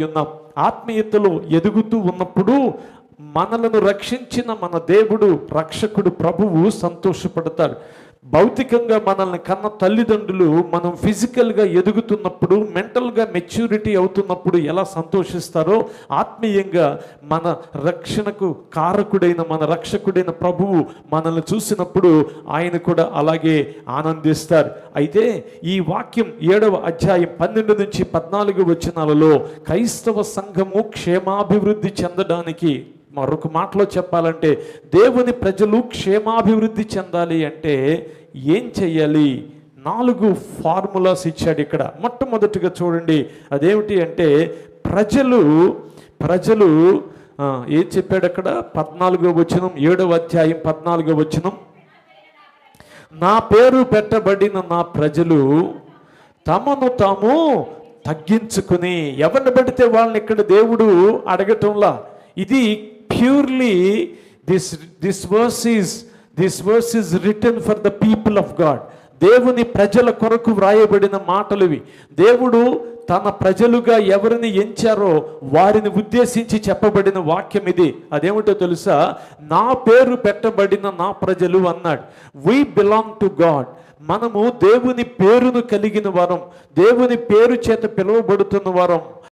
ఉన్నాం ఆత్మీయతలో ఎదుగుతూ ఉన్నప్పుడు మనలను రక్షించిన మన దేవుడు రక్షకుడు ప్రభువు సంతోషపడతాడు. భౌతికంగా మనల్ని కన్న తల్లిదండ్రులు మనం ఫిజికల్గా ఎదుగుతున్నప్పుడు మెంటల్గా మెచ్యూరిటీ అవుతున్నప్పుడు ఎలా సంతోషిస్తారో ఆత్మీయంగా మన రక్షణకు కారకుడైన మన రక్షకుడైన ప్రభువు మనల్ని చూసినప్పుడు ఆయన కూడా అలాగే ఆనందిస్తారు. అయితే ఈ వాక్యం ఏడవ అధ్యాయం పన్నెండు నుంచి పద్నాలుగు వచనాలలో క్రైస్తవ సంఘము క్షేమాభివృద్ధి చెందడానికి మరొక మాటలో చెప్పాలంటే దేవుని ప్రజలు క్షేమాభివృద్ధి చెందాలి అంటే ఏం చెయ్యాలి? నాలుగు ఫార్ములాస్ ఇచ్చాడు ఇక్కడ. మొట్టమొదటిగా చూడండి అదేమిటి అంటే ప్రజలు ప్రజలు ఏం చెప్పాడు అక్కడ? పద్నాలుగో వచనం ఏడవ అధ్యాయం పద్నాలుగో వచనం. నా పేరు పెట్టబడిన నా ప్రజలు తమను తాము తగ్గించుకుని ఎవరిని పెడితే వాళ్ళని ఇక్కడ దేవుడు అడగటంలా? ఇది purely this this verse is this verse is written for the people of God దేవుని ప్రజల కొరకు వ్రాయబడిన మాటలు ఇవి. దేవుడు తన ప్రజలుగా ఎవరిని ఎంచారో వారిని ఉద్దేశించి చెప్పబడిన వాక్యం ఇది. అదేమిటో తెలుసా? నా పేరు పెట్టబడిన నా ప్రజలు అన్నాడు. వీ బిలాంగ్ టు గాడ్ మనము దేవుని పేరును కలిగిన వారం దేవుని పేరు చేత పిలువబడుతున్న వారం.